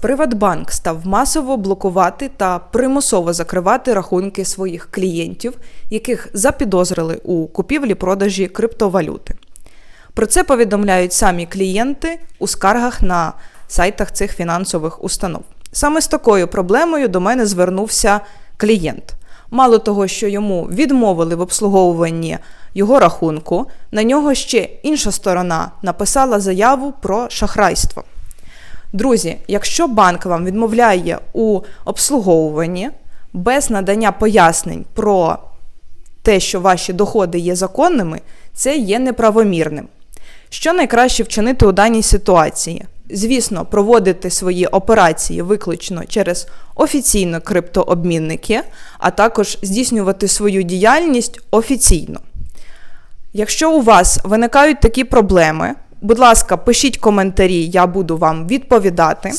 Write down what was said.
Приватбанк став масово блокувати та примусово закривати рахунки своїх клієнтів, яких запідозрили у купівлі-продажі криптовалюти. Про це повідомляють самі клієнти у скаргах на сайтах цих фінансових установ. Саме з такою проблемою до мене звернувся клієнт. Мало того, що йому відмовили в обслуговуванні його рахунку, на нього ще інша сторона написала заяву про шахрайство. Друзі, якщо банк вам відмовляє у обслуговуванні без надання пояснень про те, що ваші доходи є законними, це є неправомірним. Що найкраще вчинити у даній ситуації? Звісно, проводити свої операції виключно через офіційні криптообмінники, а також здійснювати свою діяльність офіційно. Якщо у вас виникають такі проблеми, будь ласка, пишіть коментарі, я буду вам відповідати.